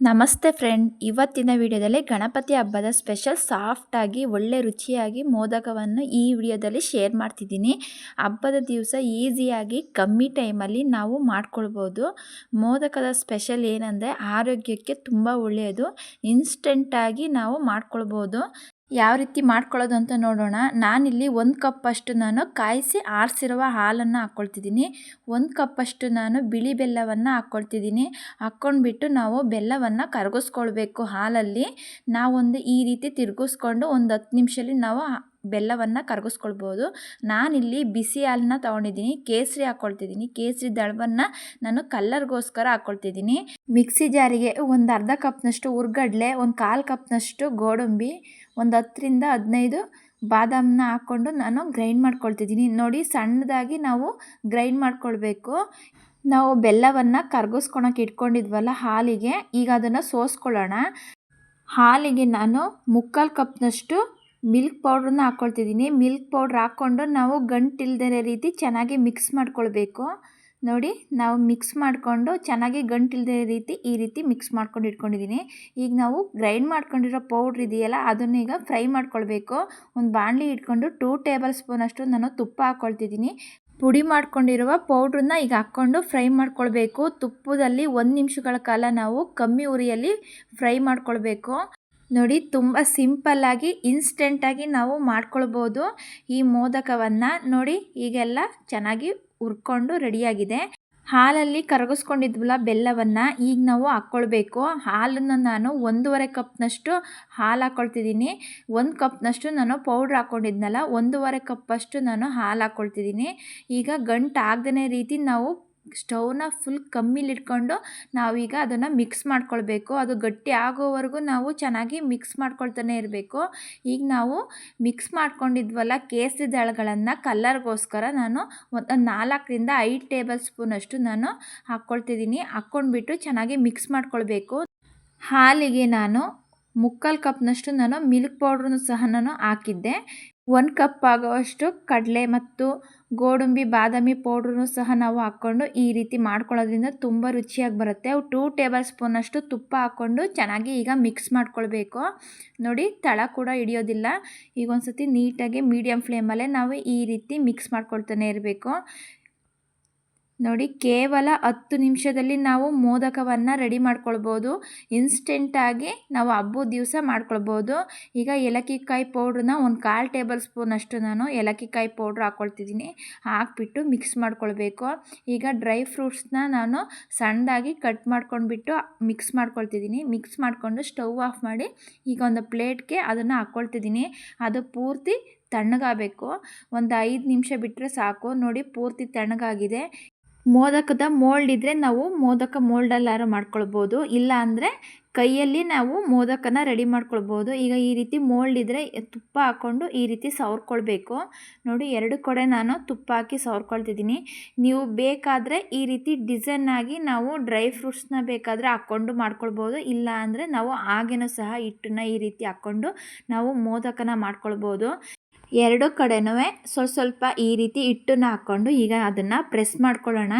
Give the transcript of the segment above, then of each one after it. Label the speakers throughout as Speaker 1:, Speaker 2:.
Speaker 1: ನಮಸ್ತೆ ಫ್ರೆಂಡ್. ಇವತ್ತಿನ ವಿಡಿಯೋದಲ್ಲಿ ಗಣಪತಿ ಹಬ್ಬದ ಸ್ಪೆಷಲ್ ಸಾಫ್ಟಾಗಿ ಒಳ್ಳೆ ರುಚಿಯಾಗಿ ಮೋದಕವನ್ನು ಈ ವಿಡಿಯೋದಲ್ಲಿ ಶೇರ್ ಮಾಡ್ತಿದ್ದೀನಿ. ಹಬ್ಬದ ದಿವಸ ಈಸಿಯಾಗಿ ಕಮ್ಮಿ ಟೈಮಲ್ಲಿ ನಾವು ಮಾಡ್ಕೊಳ್ಬೋದು. ಮೋದಕದ ಸ್ಪೆಷಲ್ ಏನಂದರೆ ಆರೋಗ್ಯಕ್ಕೆ ತುಂಬ ಒಳ್ಳೆಯದು. ಇನ್ಸ್ಟೆಂಟಾಗಿ ನಾವು ಮಾಡ್ಕೊಳ್ಬೋದು. ಯಾವ ರೀತಿ ಮಾಡ್ಕೊಳ್ಳೋದು ಅಂತ ನೋಡೋಣ. ನಾನಿಲ್ಲಿ ಒಂದು ಕಪ್ಪಷ್ಟು ನಾನು ಕಾಯಿಸಿ ಆರಿಸಿರುವ ಹಾಲನ್ನು ಹಾಕ್ಕೊಳ್ತಿದ್ದೀನಿ. ಒಂದು ಕಪ್ಪಷ್ಟು ನಾನು ಬಿಳಿ ಬೆಲ್ಲವನ್ನು ಹಾಕ್ಕೊಳ್ತಿದ್ದೀನಿ. ಹಾಕ್ಕೊಂಡ್ಬಿಟ್ಟು ನಾವು ಬೆಲ್ಲವನ್ನು ಕರಗಿಸ್ಕೊಳ್ಬೇಕು ಹಾಲಲ್ಲಿ. ನಾವೊಂದು ಈ ರೀತಿ ತಿರುಗಿಸ್ಕೊಂಡು ಒಂದು ಹತ್ತು ನಿಮಿಷದಲ್ಲಿ ನಾವು ಬೆಲ್ಲವನ್ನು ಕರಗಿಸ್ಕೊಳ್ಬೋದು. ನಾನಿಲ್ಲಿ ಬಿಸಿ ಹಾಲನ್ನ ತೊಗೊಂಡಿದ್ದೀನಿ, ಕೇಸರಿ ಹಾಕ್ಕೊಳ್ತಿದ್ದೀನಿ ಕೇಸರಿ ದಳವನ್ನು ನಾನು ಕಲ್ಲರ್ಗೋಸ್ಕರ ಹಾಕ್ಕೊಳ್ತಿದ್ದೀನಿ ಮಿಕ್ಸಿ ಜಾರಿಗೆ ಒಂದು ಅರ್ಧ ಕಪ್ನಷ್ಟು ಹುರ್ಗಡ್ಲೆ ಒಂದು ಕಾಲು ಕಪ್ನಷ್ಟು ಗೋಡಂಬಿ, ಒಂದು ಹತ್ತರಿಂದ ಹದಿನೈದು ಬಾದಾಮನ್ನ ಹಾಕ್ಕೊಂಡು ನಾನು ಗ್ರೈಂಡ್ ಮಾಡ್ಕೊಳ್ತಿದ್ದೀನಿ. ನೋಡಿ ಸಣ್ಣದಾಗಿ ನಾವು ಗ್ರೈಂಡ್ ಮಾಡ್ಕೊಳ್ಬೇಕು. ನಾವು ಬೆಲ್ಲವನ್ನು ಕರ್ಗಿಸ್ಕೊಳಕ್ಕೆ ಇಟ್ಕೊಂಡಿದ್ವಲ್ಲ ಹಾಲಿಗೆ, ಈಗ ಅದನ್ನು ಸೋಸ್ಕೊಳ್ಳೋಣ. ಹಾಲಿಗೆ ನಾನು ಮುಕ್ಕಾಲು ಕಪ್ನಷ್ಟು ಮಿಲ್ಕ್ ಪೌಡ್ರನ್ನ ಹಾಕ್ಕೊಳ್ತಿದ್ದೀನಿ ಮಿಲ್ಕ್ ಪೌಡ್ರ್ ಹಾಕ್ಕೊಂಡು ನಾವು ಗಂಟಿಲ್ದಿರೋ ರೀತಿ ಚೆನ್ನಾಗಿ ಮಿಕ್ಸ್ ಮಾಡ್ಕೊಳ್ಬೇಕು. ನೋಡಿ, ನಾವು ಮಿಕ್ಸ್ ಮಾಡಿಕೊಂಡು ಚೆನ್ನಾಗಿ ಗಂಟಿಲ್ದೇ ರೀತಿ ಈ ರೀತಿ ಮಿಕ್ಸ್ ಮಾಡ್ಕೊಂಡು ಇಟ್ಕೊಂಡಿದ್ದೀನಿ ಈಗ ನಾವು ಗ್ರೈಂಡ್ ಮಾಡ್ಕೊಂಡಿರೋ ಪೌಡ್ರ್ ಇದೆಯಲ್ಲ, ಅದನ್ನು ಈಗ ಫ್ರೈ ಮಾಡ್ಕೊಳ್ಬೇಕು. ಒಂದು ಬಾಣಲಿ ಇಟ್ಕೊಂಡು ಟೂ ಟೇಬಲ್ ಸ್ಪೂನಷ್ಟು ನಾನು ತುಪ್ಪ ಹಾಕ್ಕೊಳ್ತಿದ್ದೀನಿ ಪುಡಿ ಮಾಡ್ಕೊಂಡಿರುವ ಪೌಡ್ರನ್ನ ಈಗ ಹಾಕ್ಕೊಂಡು ಫ್ರೈ ಮಾಡ್ಕೊಳ್ಬೇಕು. ತುಪ್ಪದಲ್ಲಿ ಒಂದು ನಿಮಿಷಗಳ ಕಾಲ ನಾವು ಕಮ್ಮಿ ಉರಿಯಲ್ಲಿ ಫ್ರೈ ಮಾಡ್ಕೊಳ್ಬೇಕು. ನೋಡಿ, ತುಂಬ ಸಿಂಪಲ್ಲಾಗಿ ಇನ್ಸ್ಟೆಂಟಾಗಿ ನಾವು ಮಾಡ್ಕೊಳ್ಬೋದು ಈ ಮೋದಕವನ್ನು. ನೋಡಿ, ಈಗೆಲ್ಲ ಚೆನ್ನಾಗಿ ಹುರ್ಕೊಂಡು ರೆಡಿಯಾಗಿದೆ. ಹಾಲಲ್ಲಿ ಕರಗಿಸ್ಕೊಂಡಿದ್ವಲ್ಲ ಬೆಲ್ಲವನ್ನು, ಈಗ ನಾವು ಹಾಕ್ಕೊಳ್ಬೇಕು. ಹಾಲನ್ನು ನಾನು ಒಂದೂವರೆ ಕಪ್ನಷ್ಟು ಹಾಲು ಹಾಕ್ಕೊಳ್ತಿದ್ದೀನಿ. ಒಂದು ಕಪ್ನಷ್ಟು ನಾನು ಪೌಡ್ರ್ ಹಾಕ್ಕೊಂಡಿದ್ನಲ್ಲ, ಒಂದೂವರೆ ಕಪ್ಪಷ್ಟು ನಾನು ಹಾಲು ಹಾಕ್ಕೊಳ್ತಿದ್ದೀನಿ. ಈಗ ಗಂಟು ಆಗದೇ ರೀತಿ ನಾವು ಸ್ಟವ್ನ ಫುಲ್ ಕಮ್ಮಿಲಿಟ್ಕೊಂಡು ನಾವೀಗ ಅದನ್ನು ಮಿಕ್ಸ್ ಮಾಡ್ಕೊಳ್ಬೇಕು. ಅದು ಗಟ್ಟಿ ಆಗೋವರೆಗೂ ನಾವು ಚೆನ್ನಾಗಿ ಮಿಕ್ಸ್ ಮಾಡ್ಕೊಳ್ತಾನೆ ಇರಬೇಕು. ಈಗ ನಾವು ಮಿಕ್ಸ್ ಮಾಡ್ಕೊಂಡಿದ್ವಲ್ಲ ಕೇಸರಿ ದಳಗಳನ್ನು ಕಲ್ಲರ್ಗೋಸ್ಕರ ನಾನು ಒಂದು ನಾಲ್ಕರಿಂದ ಐದು ಟೇಬಲ್ ಸ್ಪೂನಷ್ಟು ನಾನು ಹಾಕ್ಕೊಳ್ತಿದ್ದೀನಿ. ಹಾಕ್ಕೊಂಡ್ಬಿಟ್ಟು ಚೆನ್ನಾಗಿ ಮಿಕ್ಸ್ ಮಾಡ್ಕೊಳ್ಬೇಕು. ಹಾಲಿಗೆ ನಾನು ಮುಕ್ಕಾಲು ಕಪ್ನಷ್ಟು ನಾನು ಮಿಲ್ಕ್ ಪೌಡ್ರನ್ನು ಸಹ ನಾನು ಹಾಕಿದ್ದೆ. ಒಂದು ಕಪ್ ಆಗೋವಷ್ಟು ಕಡಲೆ ಮತ್ತು ಗೋಡಂಬಿ, ಬಾದಾಮಿ ಪೌಡ್ರೂ ಸಹ ನಾವು ಹಾಕ್ಕೊಂಡು ಈ ರೀತಿ ಮಾಡ್ಕೊಳ್ಳೋದ್ರಿಂದ ತುಂಬ ರುಚಿಯಾಗಿ ಬರುತ್ತೆ. ಟೂ ಟೇಬಲ್ ಸ್ಪೂನಷ್ಟು ತುಪ್ಪ ಹಾಕ್ಕೊಂಡು ಚೆನ್ನಾಗಿ ಈಗ ಮಿಕ್ಸ್ ಮಾಡ್ಕೊಳ್ಬೇಕು. ನೋಡಿ, ತಳ ಕೂಡ ಹಿಡಿಯೋದಿಲ್ಲ. ಈಗ ಒಂದು ಸತಿ ನೀಟಾಗಿ ಮೀಡಿಯಮ್ ಫ್ಲೇಮಲ್ಲೇ ನಾವು ಈ ರೀತಿ ಮಿಕ್ಸ್ ಮಾಡ್ಕೊಳ್ತಾನೆ ಇರಬೇಕು. ನೋಡಿ, ಕೇವಲ ಹತ್ತು ನಿಮಿಷದಲ್ಲಿ ನಾವು ಮೋದಕವನ್ನು ರೆಡಿ ಮಾಡ್ಕೊಳ್ಬೋದು. ಇನ್ಸ್ಟೆಂಟಾಗಿ ನಾವು ಹಬ್ಬದ ದಿವಸ ಮಾಡ್ಕೊಳ್ಬೋದು. ಈಗ ಏಲಕ್ಕಿಕಾಯಿ ಪೌಡ್ರನ್ನ ಒಂದು ಕಾಲು ಟೇಬಲ್ ಸ್ಪೂನಷ್ಟು ನಾನು ಏಲಕ್ಕಿಕಾಯಿ ಪೌಡ್ರ್ ಹಾಕ್ಕೊಳ್ತಿದ್ದೀನಿ ಹಾಕ್ಬಿಟ್ಟು ಮಿಕ್ಸ್ ಮಾಡ್ಕೊಳ್ಬೇಕು. ಈಗ ಡ್ರೈ ಫ್ರೂಟ್ಸ್ನ ನಾನು ಸಣ್ಣದಾಗಿ ಕಟ್ ಮಾಡ್ಕೊಂಡ್ಬಿಟ್ಟು ಮಿಕ್ಸ್ ಮಾಡ್ಕೊಳ್ತಿದ್ದೀನಿ. ಮಿಕ್ಸ್ ಮಾಡಿಕೊಂಡು ಸ್ಟವ್ ಆಫ್ ಮಾಡಿ ಈಗ ಒಂದು ಪ್ಲೇಟ್ಗೆ ಅದನ್ನು ಹಾಕ್ಕೊಳ್ತಿದ್ದೀನಿ ಅದು ಪೂರ್ತಿ ತಣ್ಣಗಾಗಬೇಕು. ಒಂದು ಐದು ನಿಮಿಷ ಬಿಟ್ಟರೆ ಸಾಕು. ನೋಡಿ, ಪೂರ್ತಿ ತಣ್ಣಗಾಗಿದೆ. ಮೋದಕದ ಮೋಲ್ಡ್ ಇದ್ದರೆ ನಾವು ಮೋದಕ ಮೋಲ್ಡಲ್ಲಾರು ಮಾಡ್ಕೊಳ್ಬೋದು? ಇಲ್ಲ ಅಂದರೆ ಕೈಯಲ್ಲಿ ನಾವು ಮೋದಕನ ರೆಡಿ ಮಾಡ್ಕೊಳ್ಬೋದು. ಈಗ ಈ ರೀತಿ ಮೋಲ್ಡ್ ಇದ್ದರೆ ತುಪ್ಪ ಹಾಕ್ಕೊಂಡು ಈ ರೀತಿ ಸವರ್ಕೊಳ್ಬೇಕು. ನೋಡಿ, ಎರಡು ಕಡೆ ನಾನು ತುಪ್ಪ ಹಾಕಿ ಸವರ್ಕೊಳ್ತಿದ್ದೀನಿ. ನೀವು ಬೇಕಾದರೆ ಈ ರೀತಿ ಡಿಸೈನಾಗಿ ನಾವು ಡ್ರೈ ಫ್ರೂಟ್ಸ್ನ ಬೇಕಾದರೆ ಹಾಕ್ಕೊಂಡು ಮಾಡ್ಕೊಳ್ಬೋದು. ಇಲ್ಲ ಅಂದರೆ ನಾವು ಹಾಗೇನೂ ಸಹ ಹಿಟ್ಟನ್ನ ಈ ರೀತಿ ಹಾಕ್ಕೊಂಡು ನಾವು ಮೋದಕನ ಮಾಡ್ಕೊಳ್ಬೋದು. ಎರಡು ಕಡೆನೂ ಸ್ವಲ್ಪ ಸ್ವಲ್ಪ ಈ ರೀತಿ ಹಿಟ್ಟನ್ನು ಹಾಕ್ಕೊಂಡು ಈಗ ಅದನ್ನು ಪ್ರೆಸ್ ಮಾಡ್ಕೊಳ್ಳೋಣ.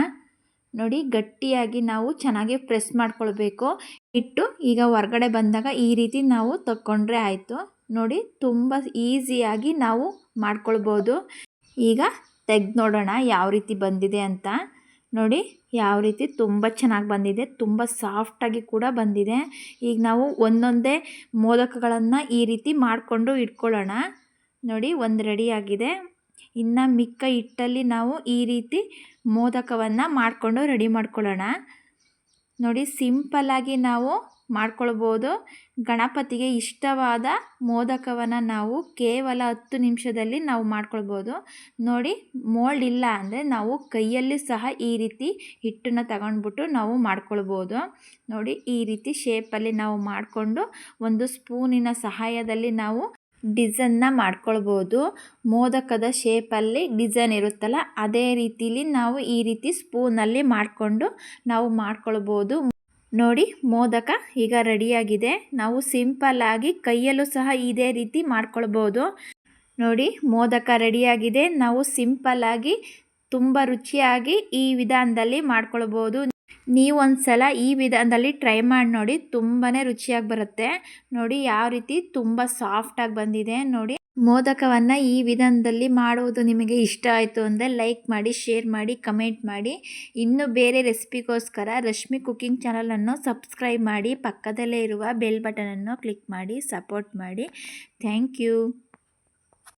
Speaker 1: ನೋಡಿ ಗಟ್ಟಿಯಾಗಿ ನಾವು ಚೆನ್ನಾಗಿ ಪ್ರೆಸ್ ಮಾಡ್ಕೊಳ್ಬೇಕು. ಹಿಟ್ಟು ಈಗ ಹೊರಗಡೆ ಬಂದಾಗ ಈ ರೀತಿ ನಾವು ತಕ್ಕೊಂಡ್ರೆ ಆಯಿತು. ನೋಡಿ ತುಂಬ ಈಸಿಯಾಗಿ ನಾವು ಮಾಡ್ಕೊಳ್ಬೋದು. ಈಗ ತೆಗ್ದು ನೋಡೋಣ ಯಾವ ರೀತಿ ಬಂದಿದೆ ಅಂತ. ನೋಡಿ ಯಾವ ರೀತಿ ತುಂಬ ಚೆನ್ನಾಗಿ ಬಂದಿದೆ, ತುಂಬ ಸಾಫ್ಟಾಗಿ ಕೂಡ ಬಂದಿದೆ. ಈಗ ನಾವು ಒಂದೊಂದೇ ಮೋದಕಗಳನ್ನು ಈ ರೀತಿ ಮಾಡಿಕೊಂಡು ಇಟ್ಕೊಳ್ಳೋಣ. ನೋಡಿ, ಒಂದು ರೆಡಿಯಾಗಿದೆ ಇನ್ನು ಮಿಕ್ಕ ಹಿಟ್ಟಲ್ಲಿ ನಾವು ಈ ರೀತಿ ಮೋದಕವನ್ನು ಮಾಡಿಕೊಂಡು ರೆಡಿ ಮಾಡ್ಕೊಳ್ಳೋಣ. ನೋಡಿ ಸಿಂಪಲ್ಲಾಗಿ ನಾವು ಮಾಡ್ಕೊಳ್ಬೋದು. ಗಣಪತಿಗೆ ಇಷ್ಟವಾದ ಮೋದಕವನ್ನು ನಾವು ಕೇವಲ ಹತ್ತು ನಿಮಿಷದಲ್ಲಿ ನಾವು ಮಾಡ್ಕೊಳ್ಬೋದು. ನೋಡಿ ಮೋಲ್ಡ್ ಇಲ್ಲ ಅಂದರೆ ನಾವು ಕೈಯಲ್ಲಿ ಸಹ ಈ ರೀತಿ ಹಿಟ್ಟನ್ನು ತಗೊಂಡ್ಬಿಟ್ಟು ನಾವು ಮಾಡ್ಕೊಳ್ಬೋದು. ನೋಡಿ, ಈ ರೀತಿ ಶೇಪಲ್ಲಿ ನಾವು ಮಾಡಿಕೊಂಡು ಒಂದು ಸ್ಪೂನಿನ ಸಹಾಯದಲ್ಲಿ ನಾವು ಡಿಸೈನ್ನ ಮಾಡ್ಕೊಳ್ಬೋದು. ಮೋದಕದ ಶೇಪಲ್ಲಿ ಡಿಸೈನ್ ಇರುತ್ತಲ್ಲ, ಅದೇ ರೀತಿಲಿ ನಾವು ಈ ರೀತಿ ಸ್ಪೂನಲ್ಲಿ ಮಾಡಿಕೊಂಡು ನಾವು ಮಾಡ್ಕೊಳ್ಬೋದು. ನೋಡಿ, ಮೋದಕ ಈಗ ರೆಡಿಯಾಗಿದೆ. ನಾವು ಸಿಂಪಲ್ಲಾಗಿ ಕೈಯಲ್ಲೂ ಸಹ ಇದೇ ರೀತಿ ಮಾಡ್ಕೊಳ್ಬೋದು. ನೋಡಿ, ಮೋದಕ ರೆಡಿಯಾಗಿದೆ. ನಾವು ಸಿಂಪಲ್ಲಾಗಿ ತುಂಬ ರುಚಿಯಾಗಿ ಈ ವಿಧಾನದಲ್ಲಿ ಮಾಡ್ಕೊಳ್ಬೋದು. ನೀವು ಒಂದು ಸಲ ಈ ವಿಧಾನದಲ್ಲಿ ಟ್ರೈ ಮಾಡಿ ನೋಡಿ ತುಂಬಾ ರುಚಿಯಾಗಿ ಬರುತ್ತೆ. ನೋಡಿ ಯಾವ ರೀತಿ ತುಂಬ ಸಾಫ್ಟಾಗಿ ಬಂದಿದೆ. ನೋಡಿ ಮೋದಕವನ್ನು ಈ ವಿಧಾನದಲ್ಲಿ ಮಾಡುವುದು ನಿಮಗೆ ಇಷ್ಟ ಆಯಿತು ಅಂದರೆ ಲೈಕ್ ಮಾಡಿ ಶೇರ್ ಮಾಡಿ ಕಮೆಂಟ್ ಮಾಡಿ. ಇನ್ನು ಬೇರೆ ರೆಸಿಪಿಗೋಸ್ಕರ ರಶ್ಮಿ ಕುಕ್ಕಿಂಗ್ ಚಾನಲನ್ನು ಸಬ್ಸ್ಕ್ರೈಬ್ ಮಾಡಿ. ಪಕ್ಕದಲ್ಲೇ ಇರುವ ಬೆಲ್ ಬಟನನ್ನು ಕ್ಲಿಕ್ ಮಾಡಿ ಸಪೋರ್ಟ್ ಮಾಡಿ. Thank you